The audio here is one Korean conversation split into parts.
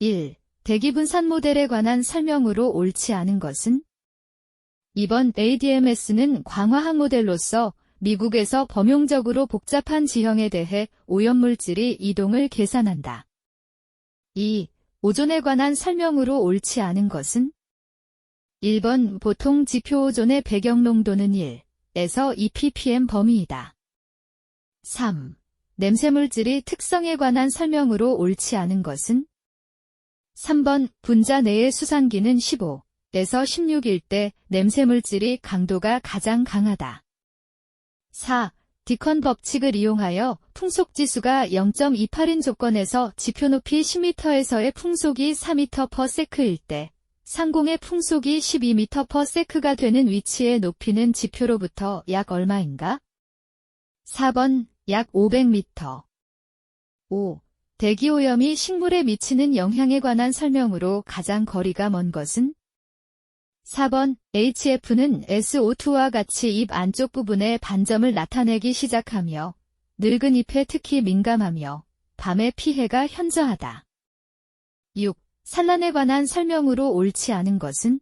1. 대기분산 모델에 관한 설명으로 옳지 않은 것은? 이번 ADMS는 광화학 모델로서 미국에서 범용적으로 복잡한 지형에 대해 오염물질이 이동을 계산한다. 2. 오존에 관한 설명으로 옳지 않은 것은? 1번 보통 지표 오존의 배경 농도는 1에서 2ppm 범위이다. 3. 냄새물질이 특성에 관한 설명으로 옳지 않은 것은? 3번 분자 내의 수산기는 15에서 16일 때 냄새물질이 강도가 가장 강하다. 4. 디컨 법칙을 이용하여 풍속지수가 0.28인 조건에서 지표 높이 10m에서의 풍속이 4m/s일 때 상공의 풍속이 12m/s가 되는 위치의 높이는 지표로부터 약 얼마인가? 4번 약 500m 5. 대기오염이 식물에 미치는 영향에 관한 설명으로 가장 거리가 먼 것은? 4번 HF는 SO2와 같이 잎 안쪽 부분에 반점을 나타내기 시작하며 늙은 잎에 특히 민감하며 밤의 피해가 현저하다. 6. 산란에 관한 설명으로 옳지 않은 것은?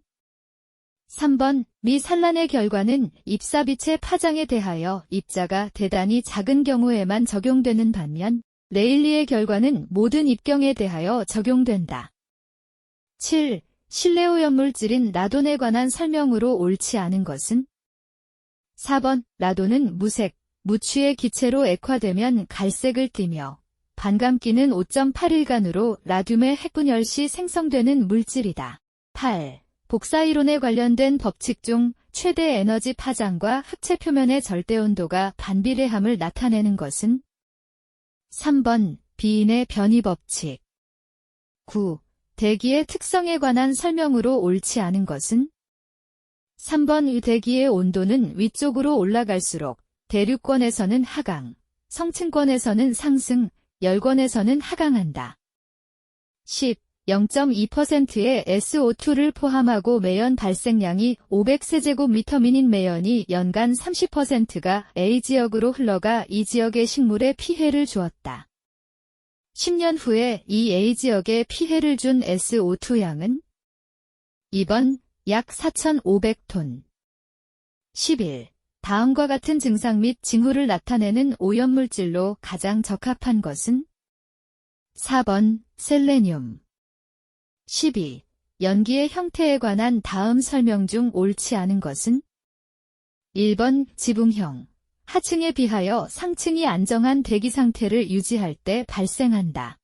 3번 미 산란의 결과는 잎사빛의 파장에 대하여 입자가 대단히 작은 경우에만 적용되는 반면 레일리의 결과는 모든 입경에 대하여 적용된다. 7. 실내오염물질인 라돈에 관한 설명으로 옳지 않은 것은? 4번 라돈은 무색, 무취의 기체로 액화되면 갈색을 띠며 반감기는 5.8일간으로 라듐의 핵분열 시 생성되는 물질이다. 8. 복사이론에 관련된 법칙 중 최대 에너지 파장과 흑체 표면의 절대 온도가 반비례함을 나타내는 것은? 3번 비인의 변이 법칙 9. 대기의 특성에 관한 설명으로 옳지 않은 것은? 3번 대기의 온도는 위쪽으로 올라갈수록 대륙권에서는 하강, 성층권에서는 상승, 열권에서는 하강한다. 10. 0.2%의 SO2를 포함하고 매연 발생량이 500세제곱미터민인 매연이 연간 30%가 A지역으로 흘러가 이 지역의 식물에 피해를 주었다. 10년 후에 이 A지역에 피해를 준 SO2 양은 2번 약 4,500톤 11. 다음과 같은 증상 및 징후를 나타내는 오염물질로 가장 적합한 것은 4번 셀레늄 12. 연기의 형태에 관한 다음 설명 중 옳지 않은 것은 1번 지붕형 하층에 비하여 상층이 안정한 대기 상태를 유지할 때 발생한다.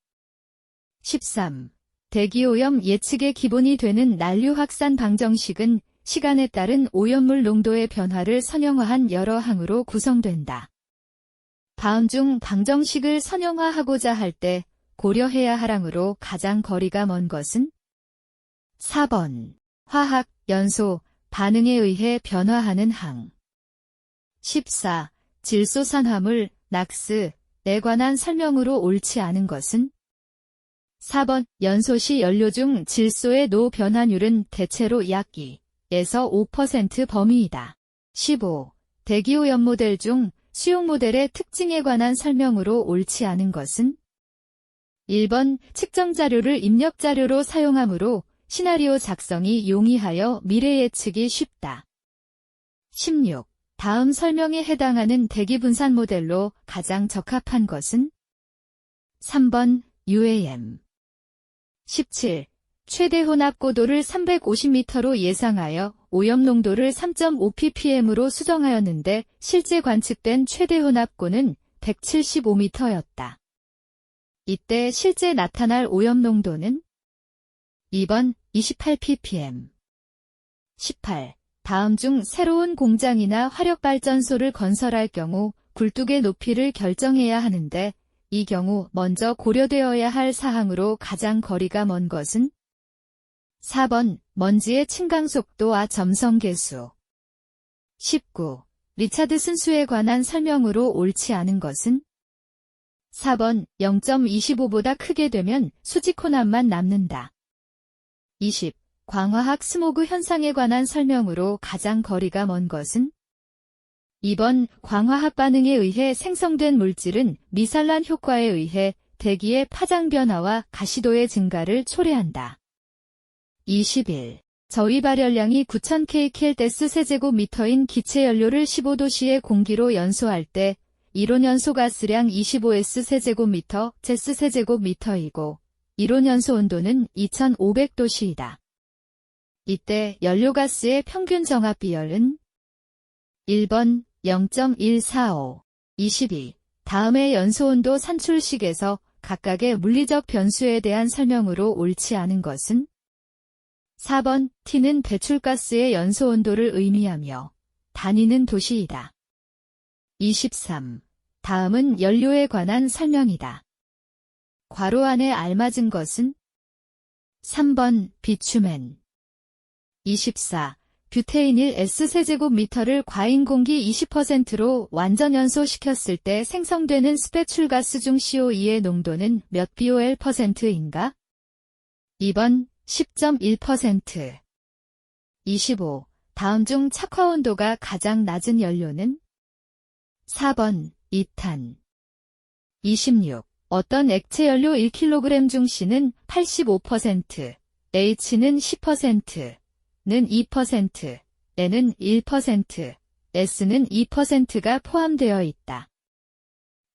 13. 대기오염 예측의 기본이 되는 난류 확산 방정식은 시간에 따른 오염물 농도의 변화를 선형화한 여러 항으로 구성된다. 다음 중 방정식을 선형화하고자 할 때 고려해야 할 항으로 가장 거리가 먼 것은 4번 화학, 연소, 반응에 의해 변화하는 항 14. 질소산화물, 낙스, 에 관한 설명으로 옳지 않은 것은 4번 연소 시 연료 중 질소의 노 변화율은 대체로 약 2에서 5% 범위이다. 15. 대기오염 모델 중 수용 모델의 특징에 관한 설명으로 옳지 않은 것은 1번 측정 자료를 입력 자료로 사용하므로 시나리오 작성이 용이하여 미래 예측이 쉽다. 16. 다음 설명에 해당하는 대기 분산 모델로 가장 적합한 것은 3번 UAM 17. 최대 혼합 고도를 350m로 예상하여 오염 농도를 3.5ppm으로 수정하였는데 실제 관측된 최대 혼합고는 175m였다. 이때 실제 나타날 오염 농도는? 2번 28ppm 18. 다음 중 새로운 공장이나 화력발전소를 건설할 경우 굴뚝의 높이를 결정해야 하는데 이 경우 먼저 고려되어야 할 사항으로 가장 거리가 먼 것은? 4번. 먼지의 침강 속도와 점성 계수. 19. 리차드 순수에 관한 설명으로 옳지 않은 것은 4번 0.25보다 크게 되면 수직혼합만 남는다. 20. 광화학 스모그 현상에 관한 설명으로 가장 거리가 먼 것은 2번 광화합 반응에 의해 생성된 물질은 미산란 효과에 의해 대기의 파장 변화와 가시도의 증가를 초래한다. 21. 저위 발열량이 9000kcal 세제곱미터인 기체 연료를 15도씨의 공기로 연소할 때 이론 연소 가스량 25s 세제곱미터, 제스 세제곱미터이고 이론 연소 온도는 2500도씨이다. 이때 연료가스의 평균 정합 비열은 1번 0.145, 22. 다음의 연소온도 산출식에서 각각의 물리적 변수에 대한 설명으로 옳지 않은 것은 4번 T는 배출가스의 연소온도를 의미하며 단위는 도시이다. 23. 다음은 연료에 관한 설명이다. 괄호 안에 알맞은 것은 3번 비추맨 24. 뷰테이닐 S세제곱미터를 과잉 공기 20%로 완전 연소시켰을 때 생성되는 스페출가스 중 CO2의 농도는 몇 BOL%인가? 2번 10.1% 25. 다음 중 착화 온도가 가장 낮은 연료는? 4번 이탄 26. 어떤 액체 연료 1kg 중 C는 85%, H는 10%, 는 2%, N은 1%, S는 2%가 포함되어 있다.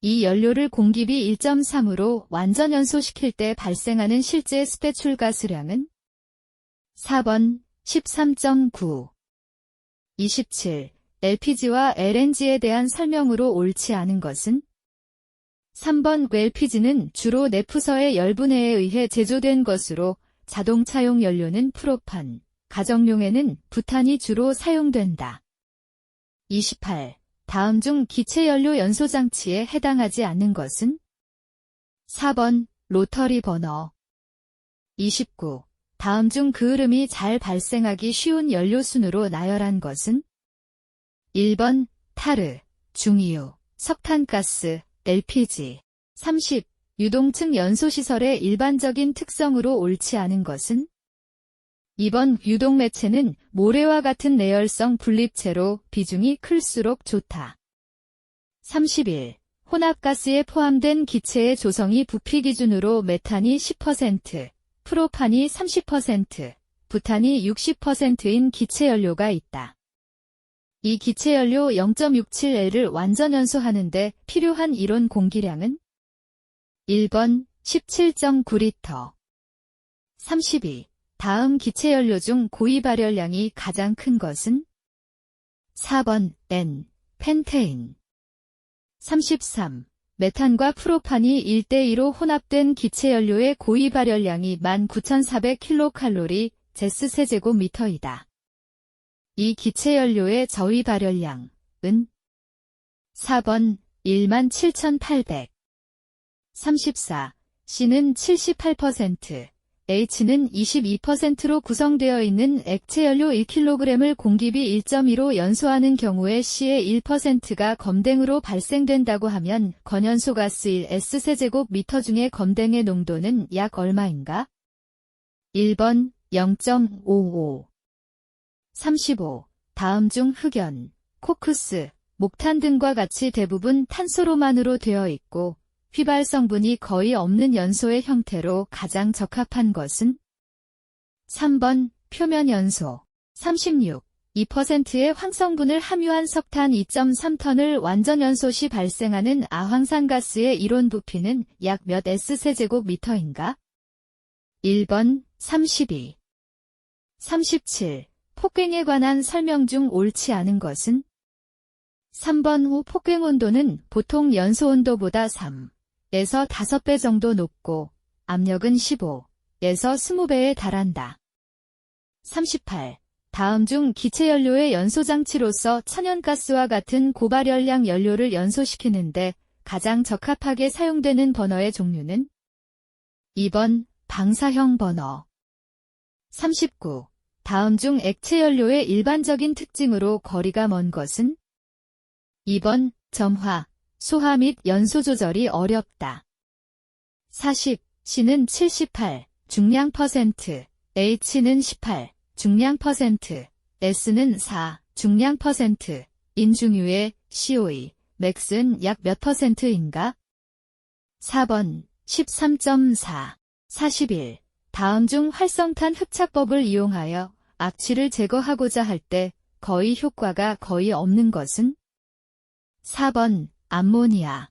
이 연료를 공기비 1.3으로 완전 연소시킬 때 발생하는 실제 스페출 가스량은 4번 13.9 27. LPG와 LNG에 대한 설명으로 옳지 않은 것은 3번 LPG는 주로 내푸서의 열분해에 의해 제조된 것으로 자동차용 연료는 프로판, 가정용에는 부탄이 주로 사용된다. 28. 다음 중 기체연료 연소장치에 해당하지 않는 것은? 4번 로터리 버너 29. 다음 중 그 흐름이 잘 발생하기 쉬운 연료순으로 나열한 것은? 1번 타르, 중이유, 석탄가스, LPG 30. 유동층 연소시설의 일반적인 특성으로 옳지 않은 것은? 이번 유동 매체는 모래와 같은 내열성 분립체로 비중이 클수록 좋다. 31. 혼합가스에 포함된 기체의 조성이 부피 기준으로 메탄이 10%, 프로판이 30%, 부탄이 60%인 기체 연료가 있다. 이 기체연료 0.67L을 완전 연소하는데 필요한 이론 공기량은 1번 17.9리터 32. 다음 기체연료 중 고위 발열량이 가장 큰 것은 4번 N. 펜테인 33. 메탄과 프로판이 1대2로 혼합된 기체연료의 고위 발열량이 19,400kcal 제스 세제곱미터이다. 이 기체연료의 저위 발열량은 4번 17,800 34. C는 78%, H는 22%로 구성되어 있는 액체 연료 1kg을 공기비 1.2로 연소하는 경우에 C의 1%가 검댕으로 발생된다고 하면 건연소 가스 1 S세제곱 미터 중에 검댕의 농도는 약 얼마인가? 1번 0.55 35. 다음 중 흑연, 코크스, 목탄 등과 같이 대부분 탄소로만으로 되어 있고 휘발 성분이 거의 없는 연소의 형태로 가장 적합한 것은 3번 표면 연소 36. 2%의 황성분을 함유한 석탄 2.3ton을 완전 연소 시 발생하는 아황산가스의 이론 부피는 약 몇 S세제곱미터인가? 1번 32 37. 폭갱에 관한 설명 중 옳지 않은 것은 3번 후 폭갱 온도는 보통 연소 온도보다 3. 에서 5배 정도 높고 압력은 15에서 20배에 달한다. 38. 다음 중 기체 연료의 연소 장치로서 천연가스와 같은 고발열량 연료를 연소시키는데 가장 적합하게 사용되는 버너의 종류는 2번 방사형 버너 39. 다음 중 액체 연료의 일반적인 특징으로 거리가 먼 것은 2번 점화 소화 및 연소 조절이 어렵다. 40. C는 78, 중량 퍼센트, H는 18, 중량 퍼센트, S는 4, 중량 퍼센트, 인중유의 COE, 맥스는 약 몇 퍼센트인가? 4번, 13.4 41. 다음 중 활성탄 흡착법을 이용하여 악취를 제거하고자 할 때 거의 효과가 거의 없는 것은? 4번 암모니아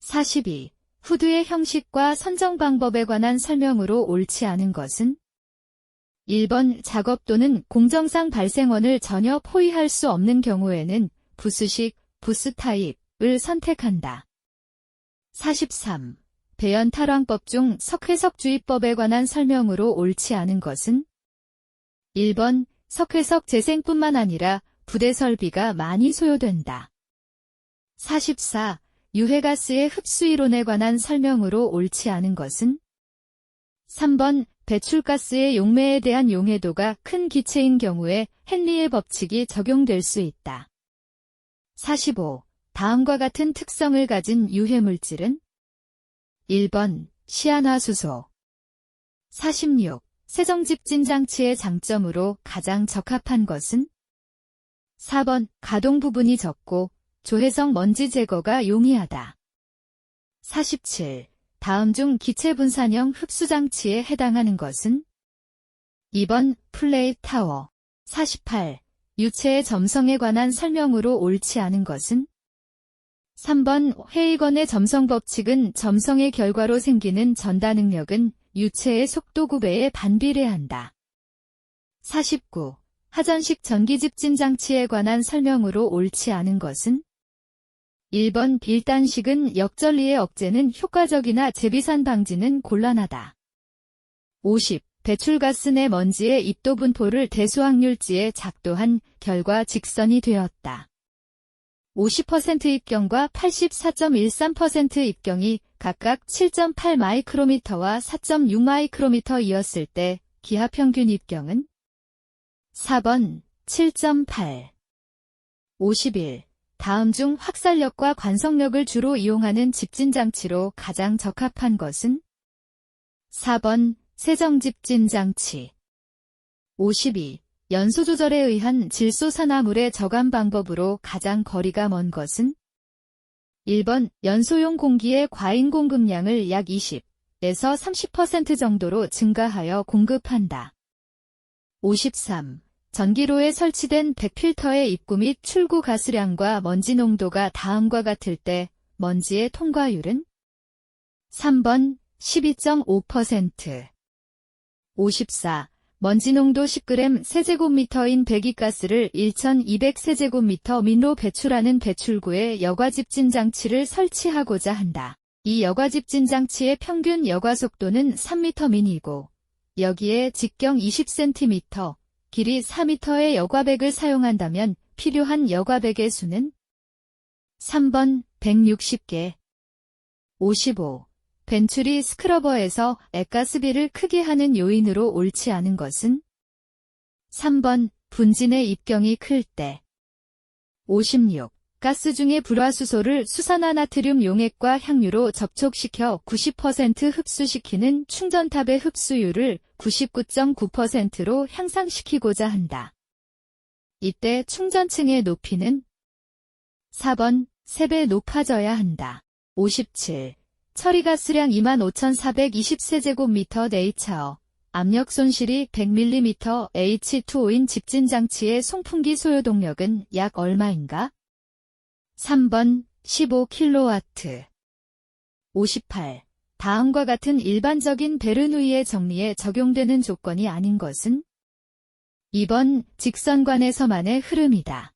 42. 후드의 형식과 선정 방법에 관한 설명으로 옳지 않은 것은? 1번 작업 또는 공정상 발생원을 전혀 포위할 수 없는 경우에는 부수식, 부스 타입을 선택한다. 43. 배연 탈환법 중 석회석주의법에 관한 설명으로 옳지 않은 것은? 1번 석회석 재생뿐만 아니라 부대 설비가 많이 소요된다. 44. 유해가스의 흡수 이론에 관한 설명으로 옳지 않은 것은? 3번 배출가스의 용매에 대한 용해도가 큰 기체인 경우에 헨리의 법칙이 적용될 수 있다. 45. 다음과 같은 특성을 가진 유해물질은? 1번 시안화수소 46. 세정집진 장치의 장점으로 가장 적합한 것은? 4번 가동 부분이 적고 조해성 먼지 제거가 용이하다. 47. 다음 중 기체 분산형 흡수 장치에 해당하는 것은? 2번 플레이 타워 48. 유체의 점성에 관한 설명으로 옳지 않은 것은? 3번 회의건의 점성 법칙은 점성의 결과로 생기는 전다 능력은 유체의 속도 구배에 반비례한다. 49. 하전식 전기집진 장치에 관한 설명으로 옳지 않은 것은? 1번 빌단식은 역전리의 억제는 효과적이나 재비산 방지는 곤란하다. 50. 배출가스 내 먼지의 입도 분포를 대수확률지에 작도한 결과 직선이 되었다. 50% 입경과 84.13% 입경이 각각 7.8 마이크로미터와 4.6 마이크로미터이었을 때 기하 평균 입경은 4번 7.8 51 다음 중 확살력과 관성력을 주로 이용하는 집진 장치로 가장 적합한 것은? 4번 세정집진 장치 52. 연소 조절에 의한 질소 산화물의 저감 방법으로 가장 거리가 먼 것은? 1번 연소용 공기의 과잉 공급량을 약 20에서 30% 정도로 증가하여 공급한다. 53. 전기로에 설치된 백필터의 입구 및 출구 가스량과 먼지 농도가 다음과 같을 때 먼지의 통과율은 3번 12.5% 54. 먼지 농도 10g 세제곱미터인 배기가스를 1200 세제곱미터 민로 배출하는 배출구에 여과집진 장치를 설치하고자 한다. 이 여과집진 장치의 평균 여과 속도는 3m 미이고 여기에 직경 20cm, 길이 4m의 여과백을 사용한다면 필요한 여과백의 수는 3번 160개 55. 벤출이 스크러버에서 액가스비를 크게 하는 요인으로 옳지 않은 것은 3번 분진의 입경이 클 때 56. 가스 중의 불화수소를 수산화나트륨 용액과 향유로 접촉시켜 90% 흡수시키는 충전탑의 흡수율을 99.9%로 향상시키고자 한다. 이때 충전층의 높이는 4번 3배 높아져야 한다. 57. 처리가스량 25,420세제곱미터 네이처 압력 손실이 100mm H2O인 집진 장치의 송풍기 소요 동력은 약 얼마인가? 3번 15kW 58. 다음과 같은 일반적인 베르누이의 정리에 적용되는 조건이 아닌 것은 2번 직선관에서만의 흐름이다.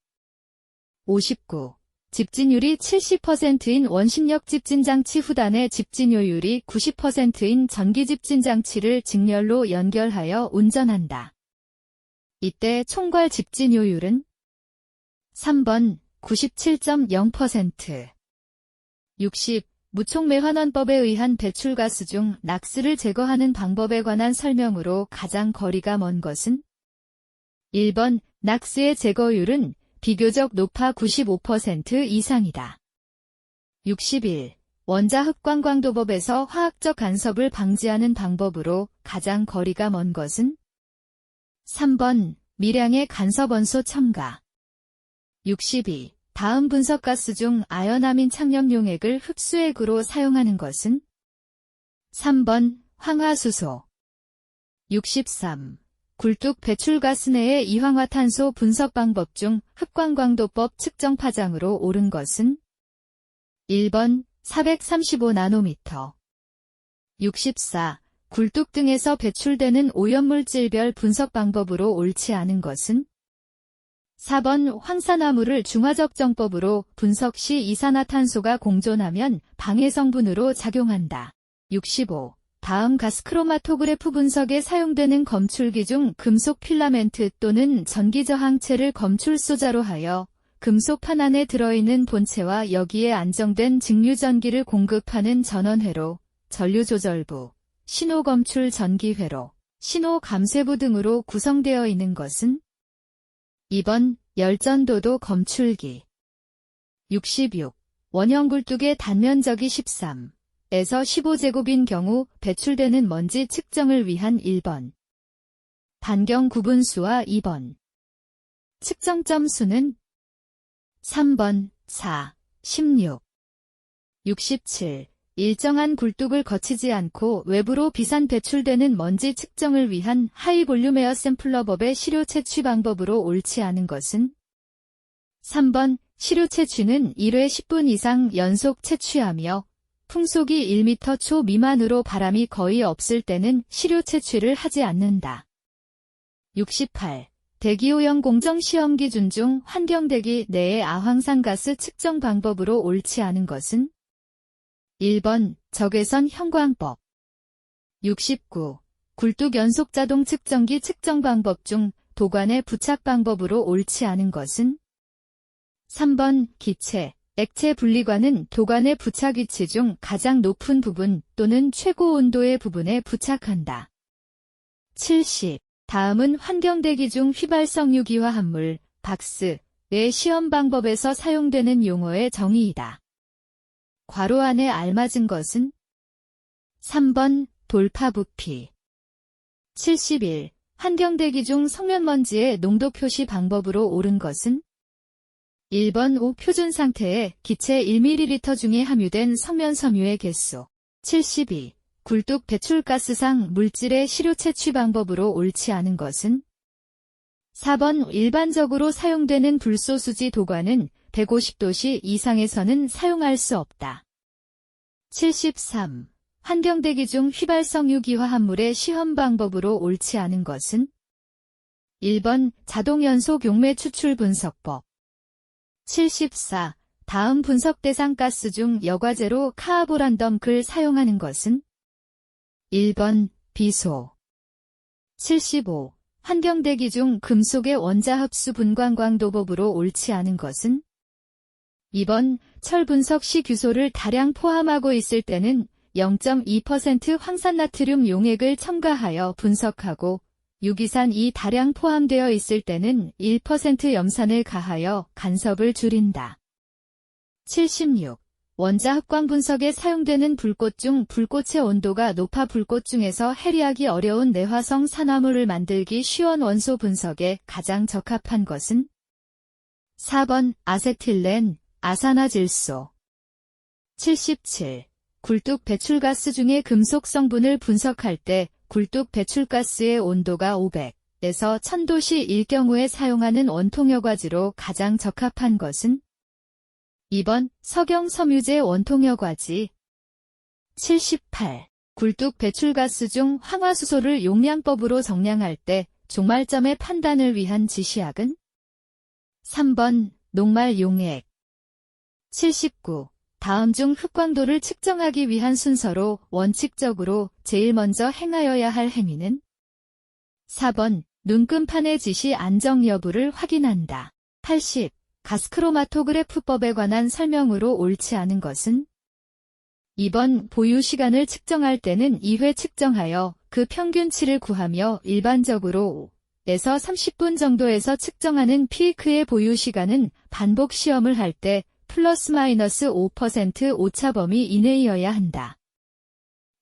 59. 집진율이 70%인 원심력 집진장치 후단의 집진효율이 90%인 전기집진장치를 직렬로 연결하여 운전한다. 이때 총괄 집진효율은 3번 97.0% 60. 무촉매환원법에 의한 배출가스 중 낙스를 제거하는 방법에 관한 설명으로 가장 거리가 먼 것은 1번 낙스의 제거율은 비교적 높아 95% 이상이다. 61. 원자 흑광광도법에서 화학적 간섭을 방지하는 방법으로 가장 거리가 먼 것은 3번 미량의 간섭원소 첨가 62. 다음 분석가스 중 아연아민 착염 용액을 흡수액으로 사용하는 것은 3번 황화수소 63. 굴뚝 배출가스 내의 이황화탄소 분석 방법 중 흡광광도법 측정 파장으로 옳은 것은 1번 435나노미터 64. 굴뚝 등에서 배출되는 오염물질별 분석 방법으로 옳지 않은 것은 4번 황산화물을 중화적정법으로 분석 시 이산화탄소가 공존하면 방해 성분으로 작용한다. 65. 다음 가스크로마토그래프 분석에 사용되는 검출기 중 금속 필라멘트 또는 전기저항체를 검출 소자로 하여 금속 판 안에 들어있는 본체와 여기에 안정된 직류전기를 공급하는 전원회로, 전류조절부, 신호검출 전기회로, 신호감쇄부 등으로 구성되어 있는 것은 2번 열전도도 검출기 66. 원형 굴뚝의 단면적이 13. 에서 15제곱인 경우 배출되는 먼지 측정을 위한 1번. 반경 구분수와 2번. 측정점 수는 3번, 4, 16. 67. 일정한 굴뚝을 거치지 않고 외부로 비산 배출되는 먼지 측정을 위한 하이 볼륨 에어 샘플러법의 시료 채취 방법으로 옳지 않은 것은 3번 시료 채취는 1회 10분 이상 연속 채취하며 풍속이 1m 초 미만으로 바람이 거의 없을 때는 시료 채취를 하지 않는다. 68. 대기오염 공정 시험 기준 중 환경대기 내의 아황산가스 측정 방법으로 옳지 않은 것은 1번 적외선 형광법 69. 굴뚝 연속 자동 측정기 측정 방법 중 도관의 부착 방법으로 옳지 않은 것은 3번 기체 액체 분리관은 도관의 부착 위치 중 가장 높은 부분 또는 최고 온도의 부분에 부착한다. 70. 다음은 환경대기 중 휘발성 유기화 합물, 박스 의 시험 방법에서 사용되는 용어의 정의이다. 괄호 안에 알맞은 것은 3번 돌파 부피 71. 환경대기 중 성면먼지의 농도 표시 방법으로 옳은 것은 1번 5 표준 상태에 기체 1ml 중에 함유된 성면 섬유의 개수 72. 굴뚝 배출가스상 물질의 시료 채취 방법으로 옳지 않은 것은 4번 일반적으로 사용되는 불소수지 도관은 150도씨 이상에서는 사용할 수 없다. 73. 환경대기 중 휘발성 유기화합물의 시험 방법으로 옳지 않은 것은 1번 자동 연속 용매 추출 분석법 74. 다음 분석 대상 가스 중 여과제로 카아보란덤을 사용하는 것은 1번 비소 75. 환경대기 중 금속의 원자 흡수 분광광도법으로 옳지 않은 것은 2번 철 분석 시 규소를 다량 포함하고 있을 때는 0.2% 황산나트륨 용액을 첨가하여 분석하고 유기산이 다량 포함되어 있을 때는 1% 염산을 가하여 간섭을 줄인다. 76. 원자 흑광 분석에 사용되는 불꽃 중 불꽃의 온도가 높아 불꽃 중에서 해리하기 어려운 내화성 산화물을 만들기 쉬운 원소 분석에 가장 적합한 것은 4번 아세틸렌, 아산화질소 77. 굴뚝 배출가스 중에 금속 성분을 분석할 때 굴뚝 배출가스의 온도가 500에서 1000도씨일 경우에 사용하는 원통 여과지로 가장 적합한 것은 2번 석영 섬유제 원통 여과지 78. 굴뚝 배출가스 중 황화수소를 용량법으로 정량할 때 종말점의 판단을 위한 지시약은 3번 녹말 용액 79. 다음 중 흑광도를 측정하기 위한 순서로 원칙적으로 제일 먼저 행하여야 할 행위는 4번 눈금판의 지시 안정 여부를 확인한다. 80. 가스크로마토그래프법에 관한 설명으로 옳지 않은 것은 2번 보유 시간을 측정할 때는 2회 측정하여 그 평균치를 구하며 일반적으로 에서 30분 정도에서 측정하는 피크의 보유 시간은 반복 시험을 할 때 플러스 마이너스 5% 오차 범위 이내이어야 한다.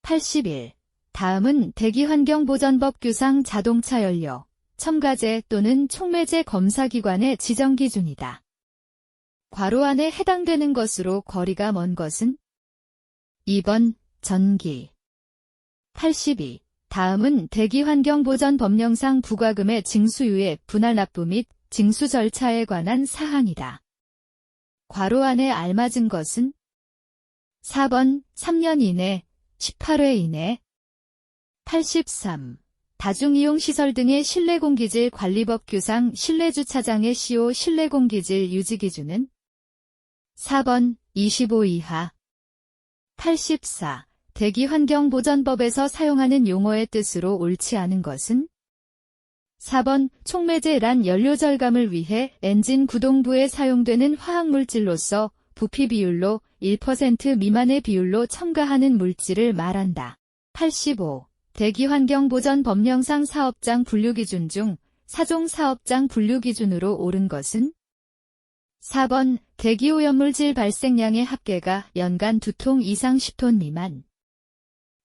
81. 다음은 대기환경보전법 규상 자동차 연료, 첨가제 또는 촉매제 검사기관의 지정 기준이다. 괄호 안에 해당되는 것으로 거리가 먼 것은 2번 전기 82. 다음은 대기환경보전 법령상 부과금의 징수유예, 분할 납부 및 징수 절차에 관한 사항이다. 괄호 안에 알맞은 것은 4번 3년 이내, 18회 이내 83. 다중이용시설 등의 실내공기질 관리법 규상 실내주차장의 CO 실내공기질 유지기준은 4번 25 이하 84. 대기환경보전법에서 사용하는 용어의 뜻으로 옳지 않은 것은 4번 촉매제란 연료 절감을 위해 엔진 구동부에 사용되는 화학물질로서 부피 비율로 1% 미만의 비율로 첨가하는 물질을 말한다. 85. 대기환경보전 법령상 사업장 분류기준 중 사종 사업장 분류기준으로 옳은 것은 4번 대기오염물질 발생량의 합계가 연간 2통 이상 10톤 미만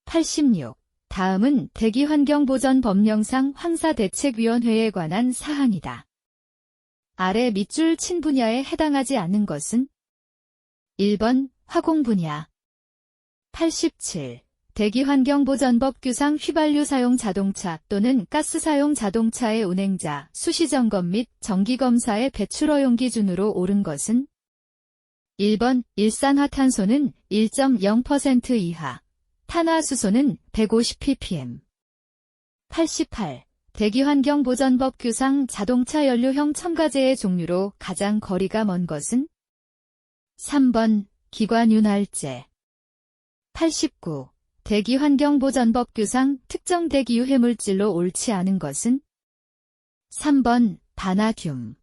86. 다음은 대기환경보전 법령상 황사대책위원회에 관한 사항이다. 아래 밑줄 친 분야에 해당하지 않는 것은 1번 화공 분야 87. 대기환경보전법 규상 휘발유 사용 자동차 또는 가스 사용 자동차의 운행자, 수시점검 및 정기검사의 배출 허용 기준으로 옳은 것은 1번 일산화탄소는 1.0% 이하, 탄화수소는 150ppm. 88. 대기환경보전법 규상 자동차 연료형 첨가제의 종류로 가장 거리가 먼 것은 3번 기관윤활제 89. 대기환경보전법 규상 특정 대기 유해물질로 옳지 않은 것은 3번 바나듐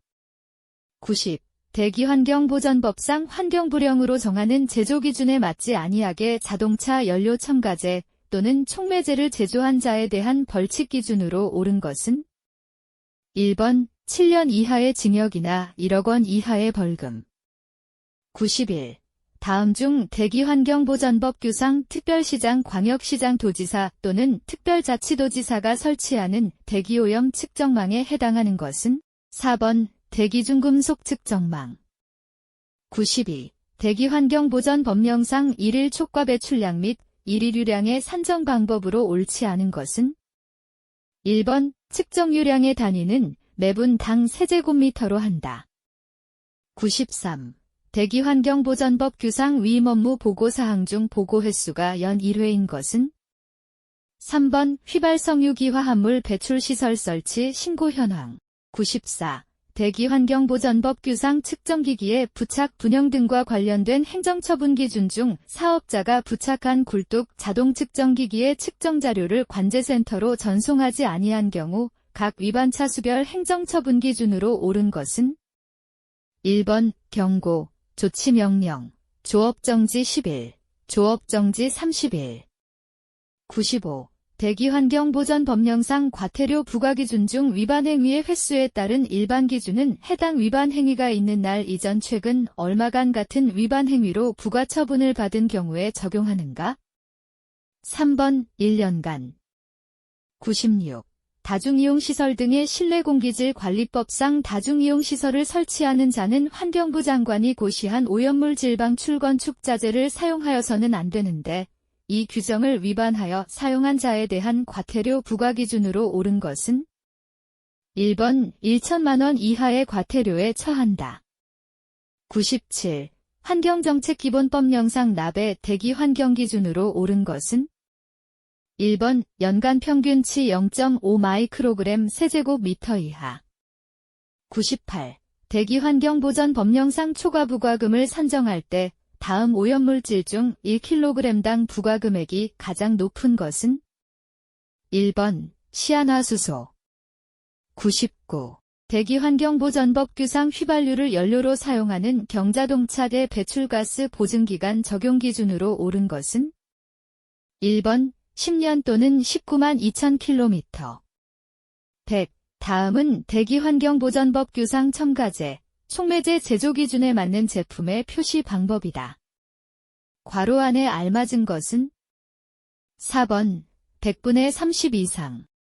90. 대기환경보전법상 환경불량으로 정하는 제조기준에 맞지 아니하게 자동차 연료 첨가제 또는 촉매제를 제조한 자에 대한 벌칙 기준으로 옳은 것은 1번 7년 이하의 징역이나 1억 원 이하의 벌금 91. 다음 중 대기환경보전법 규상 특별시장 광역시장 도지사 또는 특별자치도지사가 설치하는 대기오염 측정망에 해당하는 것은 4번 대기중금속 측정망 92. 대기환경보전 법령상 일일 촉과 배출량 및 일일유량의 산정 방법으로 옳지 않은 것은 1번 측정 유량의 단위는 매분 당 세제곱미터로 한다. 93. 대기환경보전법 규상 위임 업무 보고사항 중 보고 횟수가 연 1회인 것은 3번 휘발성유기화합물 배출시설 설치 신고 현황 94. 대기환경보전법 규상 측정기기의 부착 분형 등과 관련된 행정처분 기준 중 사업자가 부착한 굴뚝 자동 측정기기의 측정 자료를 관제센터로 전송하지 아니한 경우 각 위반 차 수별 행정처분 기준으로 옳은 것은 1번 경고, 조치 명령, 조업정지 10일, 조업정지 30일 95. 대기환경보전법령상 과태료 부과기준 중 위반 행위의 횟수에 따른 일반 기준은 해당 위반 행위가 있는 날 이전 최근 얼마간 같은 위반 행위로 부과 처분을 받은 경우에 적용하는가? 3번 1년간 96. 다중이용시설 등의 실내공기질 관리법상 다중이용시설을 설치하는 자는 환경부 장관이 고시한 오염물 질방 출건축 자재를 사용하여서는 안 되는데 이 규정을 위반하여 사용한 자에 대한 과태료 부과 기준으로 옳은 것은 1번 1천만 원 이하의 과태료에 처한다. 97. 환경정책기본법령상 납의 대기 환경 기준으로 옳은 것은 1번 연간 평균치 0.5 마이크로그램 세제곱미터 이하 98. 대기 환경 보전 법령상 초과 부과금을 산정할 때 다음 오염물질 중 1kg당 부과금액이 가장 높은 것은? 1번 시아나수소. 99. 대기환경보전법 규상 휘발유를 연료로 사용하는 경자동차대 배출가스 보증기간 적용 기준으로 옳은 것은? 1번 10년 또는 19만 2천 킬로미터. 100. 다음은 대기환경보전법 규상 첨가제, 촉매제 제조 기준에 맞는 제품의 표시 방법이다. 괄호 안에 알맞은 것은 4번 100분의 30 이상